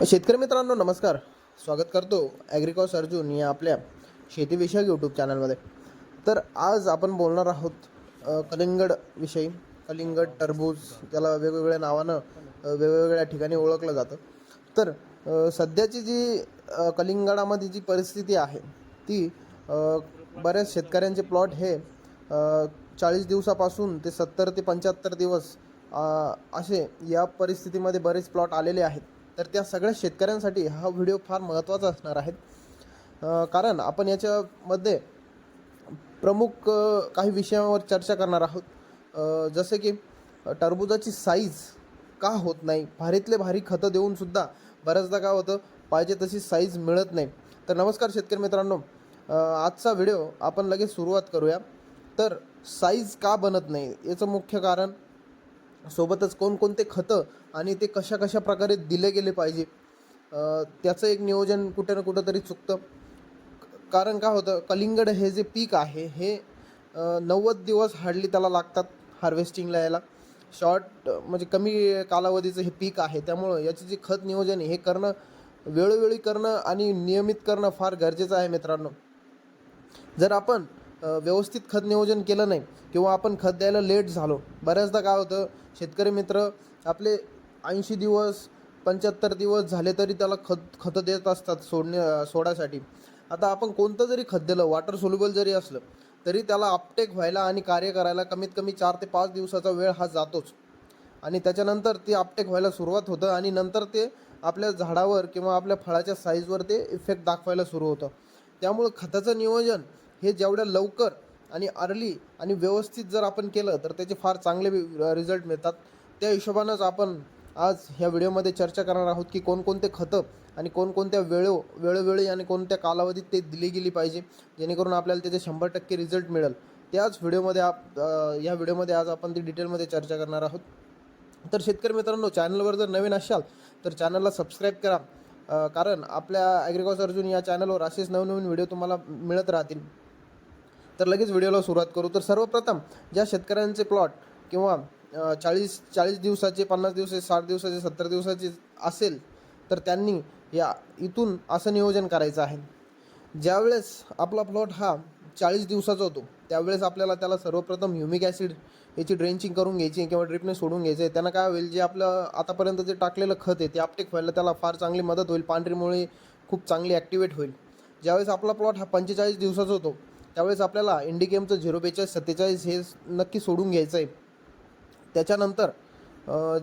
शेतकरी मित्रांनो नमस्कार. स्वागत करतो ॲग्रिकॉस अर्जुन या आपल्या शेतीविषयक यूट्यूब चॅनलमध्ये तर आज आपण बोलणार आहोत कलिंगडविषयी कलिंगड विषयी. कलिंगड टरबूज त्याला वेगवेगळ्या नावानं वेगवेगळ्या ठिकाणी ओळखलं जातं. तर सध्याची जी कलिंगडामध्ये जी परिस्थिती आहे ती बऱ्याच शेतकऱ्यांचे प्लॉट हे चाळीस दिवसापासून ते सत्तर ते पंच्याहत्तर दिवस असे या परिस्थितीमध्ये बरेच प्लॉट आलेले आहेत. तर त्या सगळ्या शेतकऱ्यांसाठी हा व्हिडिओ फार महत्त्वाचा असणार आहे. कारण आपण याच्यामध्ये प्रमुख काही विषयांवर चर्चा करणार आहोत. जसे की टरबुजाची टरबूजाची साईज का होत नाही? भारीतले भारी खतं देऊनसुद्धा बऱ्याचदा काय होतं पाहिजे तशी साईज मिळत नाही. तर नमस्कार शेतकरी मित्रांनो. आजचा व्हिडिओ आपण लगेच सुरुवात करूया. तर साईज का बनत नाही? याचं मुख्य कारण सोबतच कोणकोणते खतं आणि ते कशा कशा प्रकारे दिले गेले पाहिजे त्याचं एक नियोजन कुठे ना कुठं तरी चुकतं. कारण का होतं? कलिंगड हे जे पीक आहे हे नव्वद दिवस हार्डली त्याला लागतात हार्वेस्टिंगला यायला. शॉर्ट म्हणजे कमी कालावधीचं हे पीक आहे त्यामुळं याचे जे खत नियोजन हे करणं वेळोवेळी करणं आणि नियमित करणं फार गरजेचं आहे मित्रांनो. जर आपण व्यवस्थित खत नियोजन केलं नाही किंवा आपण खत द्यायला लेट झालो. बऱ्याचदा काय होतं शेतकरी मित्र आपले ऐंशी दिवस पंच्याहत्तर दिवस झाले तरी त्याला खत खतं देत असतात सोडणे सोडासाठी. आता आपण कोणतं जरी खत दिलं वॉटर सोल्युबल जरी असलं तरी त्याला अपटेक व्हायला आणि कार्य करायला कमीत कमी चार ते पाच दिवसाचा वेळ हा जातोच. आणि त्याच्यानंतर ते अपटेक व्हायला सुरुवात होतं आणि नंतर ते आपल्या झाडावर किंवा आपल्या फळाच्या साईजवर ते इफेक्ट दाखवायला सुरू होतं. त्यामुळं खताचं नियोजन हे जेवढ्या लवकर आणि अर्ली आणि व्यवस्थित जर आपण केलं तर त्याचे फार चांगले रिझल्ट मिळतात. त्या हिशोबानंच आपण आज ह्या व्हिडिओमध्ये चर्चा करणार आहोत की कोणकोणते खतं आणि कोणकोणत्या वेळो वेळोवेळी आणि कोणत्या कालावधीत ते दिली गेली पाहिजे जेणेकरून आपल्याला त्याचे शंभर टक्के रिझल्ट मिळेल. त्याच व्हिडिओमध्ये आप या व्हिडिओमध्ये आज आपण ती डिटेलमध्ये चर्चा करणार आहोत. तर शेतकरी मित्रांनो चॅनलवर जर नवीन असाल तर चॅनलला सबस्क्राईब करा. कारण आपल्या ॲग्रिकॉस अर्जुन या चॅनलवर असेच नवनवीन व्हिडिओ तुम्हाला मिळत राहतील. तर लगेच व्हिडिओला सुरुवात करू. तर सर्वप्रथम ज्या शेतकऱ्यांचे प्लॉट किंवा चाळीस चाळीस दिवसाचे पन्नास दिवसाचे साठ दिवसाचे सत्तर दिवसाचे असेल तर त्यांनी या इथून असं नियोजन करायचं आहे. ज्यावेळेस आपला प्लॉट हा चाळीस दिवसाचा होतो त्यावेळेस आपल्याला त्याला सर्वप्रथम ह्युमिक ॲसिड याची ड्रेंचिंग करून घ्यायची किंवा ड्रिपने सोडून घ्यायचं आहे. त्यांना काय होईल जे आपलं आतापर्यंत जे टाकलेलं खत आहे ते आपटेक व्हायला त्याला फार चांगली मदत होईल. पांढरीमुळे खूप चांगली ॲक्टिवेट होईल. ज्यावेळेस आपला प्लॉट हा पंचेचाळीस दिवसाचा होतो त्यावेळेस आपल्याला इंडिकेमचं झिरो बेचाळीस सत्तेचाळीस हे नक्की सोडून घ्यायचं आहे त्याच्यानंतर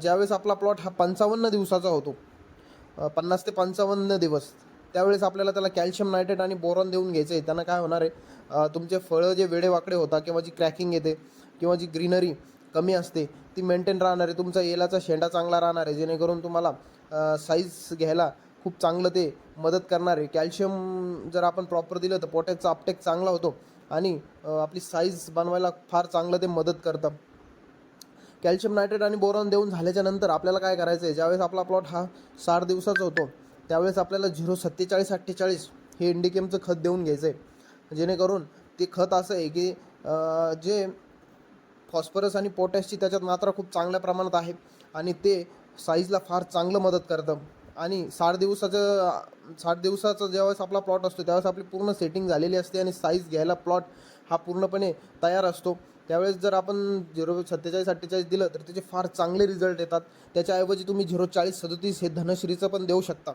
ज्यावेळेस आपला प्लॉट हा पंचावन्न दिवसाचा होतो पन्नास ते पंचावन्न दिवस त्यावेळेस आपल्याला त्याला कॅल्शियम नायट्रेट आणि बोरॉन देऊन घ्यायचं आहे त्यांना काय होणार आहे? तुमचे फळं जे वेडेवाकडे होता किंवा जी क्रॅकिंग येते किंवा जी ग्रीनरी कमी असते ती मेंटेन राहणार आहे. तुमचा येलाचा शेंडा चांगला राहणार आहे. जेणेकरून तुम्हाला साईज घ्यायला खूप चांगलं ते मदत करणारे कॅल्शियम जर आपण प्रॉपर दिलं तर पोटॅशचा अपटेक चांगला होतो आणि आपली साईज बनवायला फार चांगलं ते मदत करतं. कॅल्शियम नायट्रेट आणि बोरॉन देऊन झाल्याच्यानंतर आपल्याला काय करायचं आहे ज्यावेळेस आपला प्लॉट हा साठ दिवसाचा होतो त्यावेळेस आपल्याला झिरो सत्तेचाळीस अठ्ठेचाळीस हे इंडिकेमचं खत देऊन घ्यायचं आहे जेणेकरून ते खत असं आहे की जे फॉस्फरस आणि पोटॅशची त्याच्यात मात्रा खूप चांगल्या प्रमाणात आहे आणि ते साईजला फार चांगलं मदत करतं. आणि साठ दिवसाचं साठ दिवसाचा ज्यावेळेस आपला प्लॉट असतो त्यावेळेस आपली पूर्ण सेटिंग झालेली असते आणि साईज घ्यायला प्लॉट हा पूर्णपणे तयार असतो. त्यावेळेस जर आपण झिरो सत्तेचाळीस अठ्ठेचाळीस दिलं तर त्याचे फार चांगले रिझल्ट येतात. त्याच्याऐवजी तुम्ही झिरो चाळीस सदतीस हे धनश्रीचं पण देऊ शकता.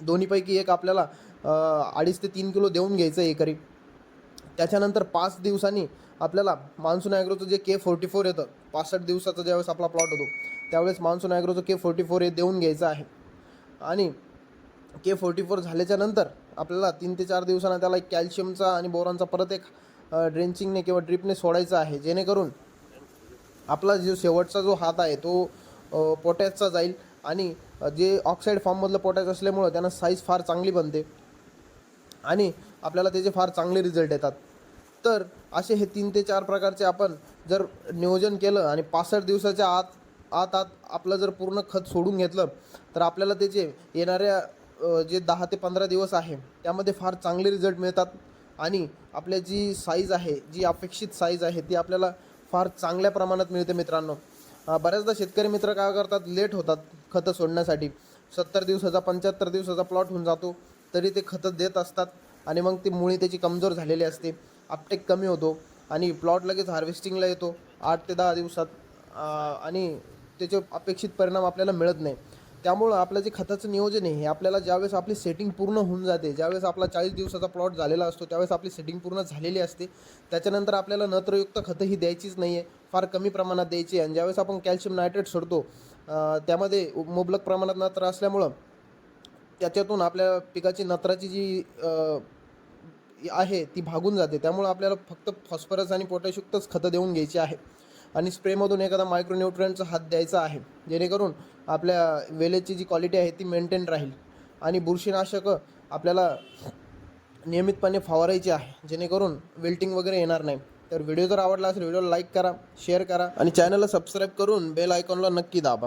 दोन्हीपैकी एक आपल्याला अडीच ते तीन किलो देऊन घ्यायचं आहे एकरी. त्याच्यानंतर पाच दिवसांनी आपल्याला मान्सून ॲग्रोचं जे के फोर्टी फोर येतं पासष्ट दिवसाचा ज्यावेळेस आपला प्लॉट होतो त्यावेळेस मान्सून ॲग्रोचं के फोर्टी फोर हे देऊन घ्यायचं आहे. आणि के फोर्टी फोर झाल्याच्यानंतर आपल्याला तीन ते चार दिवसांना त्याला एक कॅल्शियमचा आणि बोरांचा परत एक ड्रेंचिंगने किंवा ड्रिपने सोडायचा आहे. जेणेकरून आपला जो शेवटचा जो हात आहे तो पोटॅशचा जाईल आणि जे ऑक्साईड फॉर्ममधलं पोटॅश असल्यामुळं त्यांना साईज फार चांगली बनते आणि आपल्याला त्याचे फार चांगले रिझल्ट येतात. तर असे हे तीन ते चार प्रकारचे आपण जर नियोजन केलं आणि पासष्ट दिवसाच्या आत आत आत आपलं जर पूर्ण खत सोडून घेतलं तर आपल्याला त्याचे येणाऱ्या जे दहा ते पंधरा दिवस आहे त्यामध्ये फार चांगले रिझल्ट मिळतात. आणि आपल्या जी साईज आहे जी अपेक्षित साईज आहे ती आपल्याला फार चांगल्या प्रमाणात मिळते मित्रांनो. बऱ्याचदा शेतकरी मित्र काय करतात लेट होतात खतं सोडण्यासाठी. सत्तर दिवसाचा पंच्याहत्तर दिवसाचा प्लॉट होऊन जातो तरी ते खतं देत असतात आणि मग ती मुळी त्याची कमजोर झालेली असते. अपटेक कमी होतो आणि प्लॉट लगेच हार्वेस्टिंगला येतो आठ ते दहा दिवसात. आणि त्याचे अपेक्षित परिणाम आपल्याला मिळत नाही. त्यामुळं आपलं जे खताचं नियोजन आहे हे आपल्याला ज्यावेळेस आपली सेटिंग पूर्ण होऊन जाते ज्यावेळेस आपला चाळीस दिवसाचा प्लॉट झालेला असतो त्यावेळेस आपली सेटिंग पूर्ण झालेली असते. त्याच्यानंतर आपल्याला नत्रयुक्त खतं ही द्यायचीच नाही आहे फार कमी प्रमाणात द्यायची आहे. आणि ज्यावेळेस आपण कॅल्शियम नायट्रेट सोडतो त्यामध्ये मुबलक प्रमाणात नत्र असल्यामुळं त्याच्यातून आपल्या पिकाची नत्राची जी आहे ती भागून जाते. त्यामुळं आपल्याला फक्त फॉस्फरस आणि पोटॅशयुक्तच खतं देऊन घ्यायची आहे. आणि स्प्रेमधून एखादा मायक्रोन्युट्रियनचा हात द्यायचा आहे. जेणेकरून आपल्या वेलेची जी क्वालिटी आहे ती मेंटेन राहील. आणि बुरशीनाशकं आपल्याला नियमितपणे फवारायची आहे. जेणेकरून वेल्टिंग वगैरे येणार नाही. तर व्हिडिओ जर आवडला असेल व्हिडिओला लाईक करा शेअर करा आणि चॅनलला सबस्क्राईब करून बेल आयकॉनला नक्की दाबा.